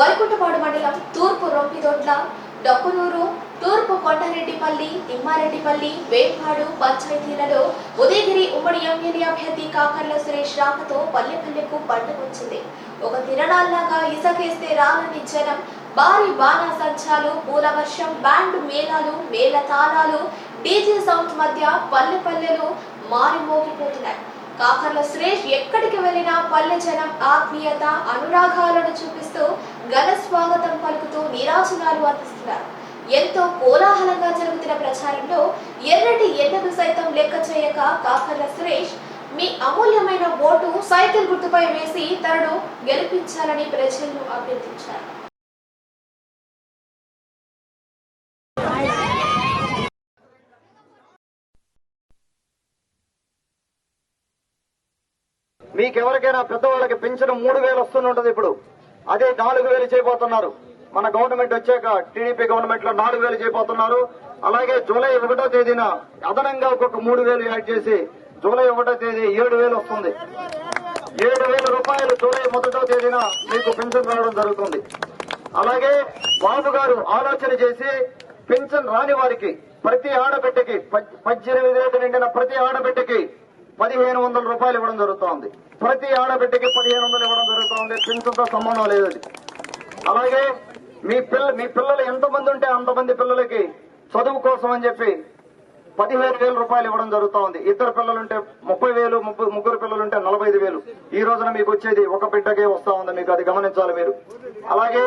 వరకుంటపాడు మండలం తూర్పు రొంపిదొడ్ల డొక్కనూరు తూర్పు కొండారెడ్డిపల్లి తిమ్మారెడ్డిపల్లి వేపాడు పంచాయతీలలో ఉదయగిరి ఉమ్మడి ఎమ్మెల్యే అభ్యర్థి కాకర్ల సురేష్ రాకతో పల్లెపల్లెకు పండుగొచ్చింది ఒక తిరణాల్లాగా ఇసకేస్తే రాలని జనం భారీ బాణాసంచాలు పూల వర్షం బ్యాండ్ మేళాలు మేళ తాళాలు డీజే సౌండ్ మధ్య పల్లె పల్లెలు మారిమోగిపోతున్నాయి. కాకర్ల సురేష్ ఎక్కడికి వెళ్ళినా పల్లె జనం ఆత్మీయత అనురాగాలను చూపిస్తూ ఘన స్వాగతం పలుకుతూ నీరాజనాలు అందిస్తున్నారు ఎంతో కోలాహలంగా జరుగుతున్న ప్రచారంలో ఎర్రటి ఎన్నకు సైతం లెక్క చేయక కాకర్ల సురేష్ మీ అమూల్యమైన ఓటు సైకిల్ గుర్తుపై వేసి తనను గెలిపించాలని ప్రజలను అభ్యర్థించారు. మీకెవరికైనా పెద్దవాళ్ళకి పెన్షన్ మూడు వేలు వస్తుంటుంది ఇప్పుడు. అదే నాలుగు వేలు చేయబోతున్నారు. మన గవర్నమెంట్ వచ్చాక టీడీపీ గవర్నమెంట్లో నాలుగు వేలు చేయబోతున్నారు. అలాగే జూలై ఒకటో తేదీన అదనంగా ఒక్కొక్క మూడు వేలు యాడ్ చేసి జూలై ఒకటో తేదీ ఏడు వేలు వస్తుంది. ఏడు వేల రూపాయలు జూలై మొదటో తేదీన మీకు పెన్షన్ రావడం జరుగుతుంది. అలాగే బాబు గారు ఆలోచన చేసి పెన్షన్ రాని వారికి ప్రతి ఆడబిడ్డకి పద్దెనిమిది ఏళ్ళు నిండిన ప్రతి ఆడబిడ్డకి పదిహేను వందల రూపాయలు ఇవ్వడం జరుగుతోంది. ప్రతి ఆడబిడ్డకి పదిహేను వందలు ఇవ్వడం జరుగుతుంది. పింఛన్తో సంబంధం లేదు అది అలాగే మీ పిల్ల మీ పిల్లలు ఎంతమంది ఉంటే అంతమంది పిల్లలకి చదువు కోసం అని చెప్పి పదిహేను వేల రూపాయలు ఇవ్వడం జరుగుతా ఉంది ఇద్దరు పిల్లలుంటే ముప్పై వేలు ముగ్గురు పిల్లలుంటే నలభై ఐదు వేలు. ఈ రోజున మీకు వచ్చేది ఒక బిడ్డకే వస్తా ఉంది. మీకు అది గమనించాలి మీరు. అలాగే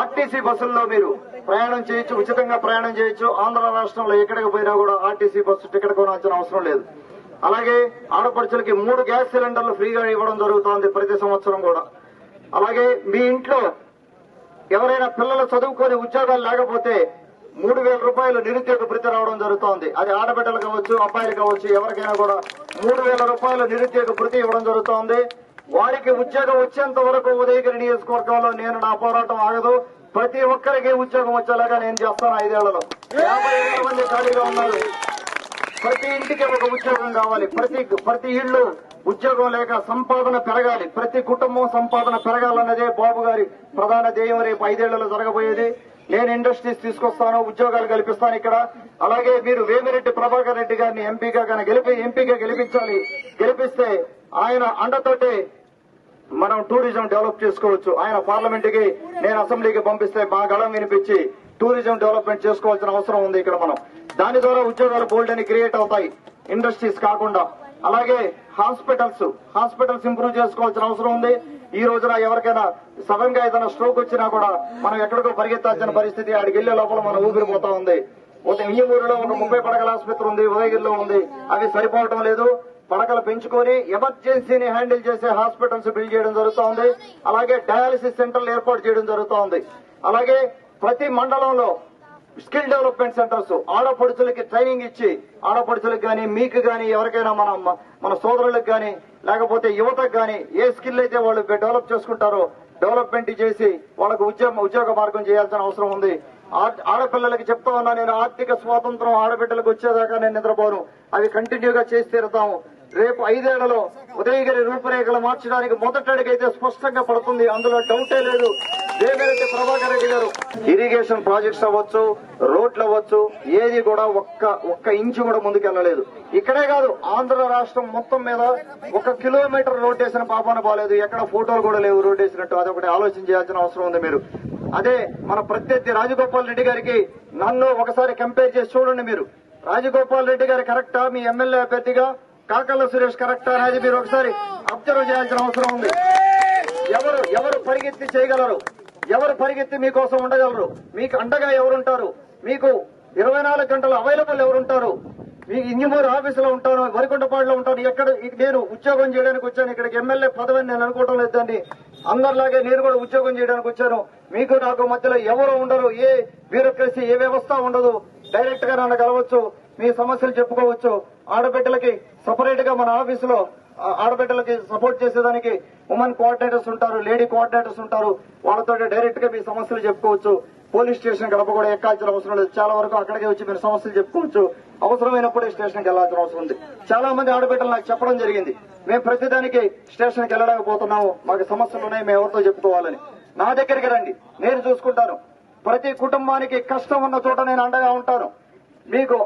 ఆర్టీసీ బస్సుల్లో మీరు ప్రయాణం చేయొచ్చు ఉచితంగా ప్రయాణం చేయొచ్చు. ఆంధ్ర రాష్ట్రంలో ఎక్కడికి పోయినా కూడా ఆర్టీసీ బస్సు టికెట్ కొనాల్సిన అవసరం లేదు. అలాగే ఆడపడుచులకి మూడు గ్యాస్ సిలిండర్లు ఫ్రీగా ఇవ్వడం జరుగుతోంది ప్రతి సంవత్సరం కూడా. అలాగే మీ ఇంట్లో ఎవరైనా పిల్లలు చదువుకొని ఉద్యోగాలు లేకపోతే మూడు వేల రూపాయలు నిరుద్యోగ భృతి రావడం జరుగుతోంది. అది ఆడబిడ్డలు కావచ్చు అబ్బాయిలు కావచ్చు ఎవరికైనా కూడా మూడు వేల రూపాయలు నిరుద్యోగ భృతి ఇవ్వడం జరుగుతోంది. వారికి ఉద్యోగం వచ్చేంత వరకు ఉదయగిరి నియోజకవర్గంలో నేను నా పోరాటం ఆగదు. ప్రతి ఒక్కరికి ఉద్యోగం వచ్చేలాగా నేను చేస్తాను ఐదేళ్ళలో. యాభై మంది ఖాళీగా ఉన్నారు. ప్రతి ఇంటికి ఒక ఉద్యోగం కావాలి. ప్రతి ప్రతి ఇళ్ళు ఉద్యోగం లేక సంపాదన పెరగాలి. ప్రతి కుటుంబం సంపాదన పెరగాలన్నదే బాబు గారి ప్రధాన ధ్యేయం. రేపు ఐదేళ్ళలో జరగబోయేది. నేను ఇండస్ట్రీస్ తీసుకొస్తాను ఉద్యోగాలు కల్పిస్తాను ఇక్కడ. అలాగే మీరు వేమిరెడ్డి ప్రభాకర్ రెడ్డి గారిని ఎంపీగా కానీ గెలిపి ఎంపీగా గెలిపించాలి. గెలిపిస్తే ఆయన అండతోటి మనం టూరిజం డెవలప్ చేసుకోవచ్చు. ఆయన పార్లమెంట్కి నేను అసెంబ్లీకి పంపిస్తే మా గళం వినిపించి టూరిజం డెవలప్మెంట్ చేసుకోవాల్సిన అవసరం ఉంది ఇక్కడ మనం. దాని ద్వారా ఉద్యోగాలు బోల్డ్ అని క్రియేట్ అవుతాయి. ఇండస్ట్రీస్ కాకుండా. అలాగే హాస్పిటల్స్ హాస్పిటల్స్ ఇంప్రూవ్ చేసుకోవాల్సిన అవసరం ఉంది. ఈ రోజున ఎవరికైనా సడన్గా ఏదైనా స్ట్రోక్ వచ్చినా కూడా మనం ఎక్కడికో పరిగెత్తాల్సిన పరిస్థితి ఆడికి వెళ్ళే లోపల మనం ఊపిరిపోతా ఉంది. ఒక ఊరిలో ఒక ముప్పై పడకల ఆసుపత్రి ఉంది ఉదయగిరిలో ఉంది. అవి సరిపోవటం లేదు. పడకలు పెంచుకొని ఎమర్జెన్సీని హ్యాండిల్ చేసే హాస్పిటల్స్ బిల్డ్ చేయడం జరుగుతోంది అలాగే డయాలసిస్ సెంటర్లు ఏర్పాటు చేయడం జరుగుతోంది అలాగే ప్రతి మండలంలో స్కిల్ డెవలప్మెంట్ సెంటర్స్ ఆడపడుచులకి ట్రైనింగ్ ఇచ్చి ఆడపడుచులకు కానీ మీకు కానీ ఎవరికైనా మన మన సోదరులకు కానీ లేకపోతే యువతకు కానీ ఏ స్కిల్ అయితే వాళ్ళు డెవలప్ చేసుకుంటారో డెవలప్మెంట్ చేసి వాళ్ళకు ఉద్యోగ ఉద్యోగ మార్గం చేయాల్సిన అవసరం ఉంది. ఆ- ఆడపిల్లలకి చెప్తా ఉన్నా నేను ఆర్థిక స్వాతంత్రం ఆడబిడ్డలకు వచ్చేదాకా నేను నిద్రపోను. అవి కంటిన్యూగా చేసి తీరుతాము. రేపు ఐదేళ్ళలో ఉదయగిరి రూపురేఖలు మార్చడానికి మొదటి అయితే స్పష్టంగా పడుతుంది. అందులో డౌటే లేదు. దేవిరెడ్డి ప్రభాకర్ రెడ్డి గారు ఇరిగేషన్ ప్రాజెక్ట్స్ అవ్వచ్చు రోడ్లు అవ్వచ్చు ఏది కూడా ఒక్క ఒక్క ఇంచు కూడా ముందుకెళ్ళలేదు ఇక్కడే కాదు ఆంధ్ర రాష్ట్రం మొత్తం మీద ఒక కిలోమీటర్ రోడ్ వేసిన పాపాన బాలేదు. ఎక్కడ ఫోటోలు కూడా లేవు రోడ్ వేసినట్టు. అదొకటి ఆలోచన చేయాల్సిన అవసరం ఉంది మీరు. అదే మన ప్రత్యర్థి రాజగోపాల్ రెడ్డి గారికి నన్ను ఒకసారి కంపేర్ చేసి చూడండి మీరు. రాజగోపాల్ రెడ్డి గారు కరెక్టా? మీ ఎమ్మెల్యే అభ్యర్థిగా? కాకల్ల సురేష్ కరెక్టా? అనేది మీరు ఒకసారి అబ్జర్వ్ చేయాల్సిన అవసరం ఉంది. ఎవరు ఎవరు పరిగెత్తి చేయగలరు? ఎవరు పరిగెత్తి మీకోసం ఉండగలరు? మీకు అండగా ఎవరుంటారు? మీకు ఇరవై నాలుగు గంటలు అవైలబుల్ ఎవరుంటారు? మీకు ఇంజమూరు ఆఫీసులో ఉంటాను వరికొండపాడులో ఉంటాను ఎక్కడ నేను ఉద్యోగం చేయడానికి వచ్చాను ఇక్కడికి ఎమ్మెల్యే పదవిని నేను అనుకోవడం లేదండి అందరిలాగే నేను కూడా ఉద్యోగం చేయడానికి వచ్చాను. మీకు నాకు మధ్యలో ఎవరు ఉండరు? ఏ బ్యూరోక్రసీ ఏ వ్యవస్థ ఉండదు. డైరెక్ట్గా నన్ను కలవచ్చు. మీ సమస్యలు చెప్పుకోవచ్చు. ఆడబిడ్డలకి సపరేట్గా మన ఆఫీసులో ఆడబిడ్డలకి సపోర్ట్ చేసేదానికి ఉమెన్ కోఆర్డినేటర్స్ ఉంటారు లేడీ కోఆర్డినేటర్స్ ఉంటారు. వాళ్ళతో డైరెక్ట్గా మీ సమస్యలు చెప్పుకోవచ్చు. పోలీస్ స్టేషన్ గడప కూడా ఎక్కాల్సిన అవసరం లేదు. చాలా వరకు అక్కడికే వచ్చి మీరు సమస్యలు చెప్పుకోవచ్చు. అవసరమైనప్పుడే స్టేషన్కి వెళ్ళాల్సిన అవసరం ఉంది. చాలా మంది ఆడబిడ్డలు నాకు చెప్పడం జరిగింది. మేము ప్రతిదానికి స్టేషన్కి వెళ్ళలేకపోతున్నాము. మాకు సమస్యలు ఉన్నాయి మేము ఎవరితో చెప్పుకోవాలని. నా దగ్గరికి రండి. నేను చూసుకుంటాను. ప్రతి కుటుంబానికి కష్టం ఉన్న చోట నేను అండగా ఉంటాను. మీకు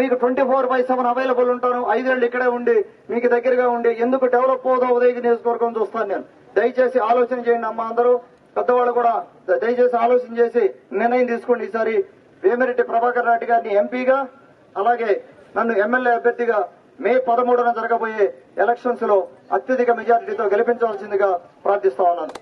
మీకు twenty four by seven available ఉంటాను. ఐదేళ్ళు ఇక్కడే ఉండి మీకు దగ్గరగా ఉండి ఎందుకు డెవలప్ అవుదో ఉదయ నియోజకవర్గం చూస్తాను నేను. దయచేసి ఆలోచన చేయండి అమ్మ అందరూ. పెద్దవాళ్ళు కూడా దయచేసి ఆలోచన చేసి నిర్ణయం తీసుకోండి ఈసారి. వేమిరెడ్డి ప్రభాకర్ రెడ్డి గారిని ఎంపీగా అలాగే నన్ను ఎమ్మెల్యే అభ్యర్థిగా మే పదమూడున జరగబోయే ఎలక్షన్స్లో అత్యధిక మెజారిటీతో గెలిపించవలసిందిగా ప్రార్థిస్తా ఉన్నాను.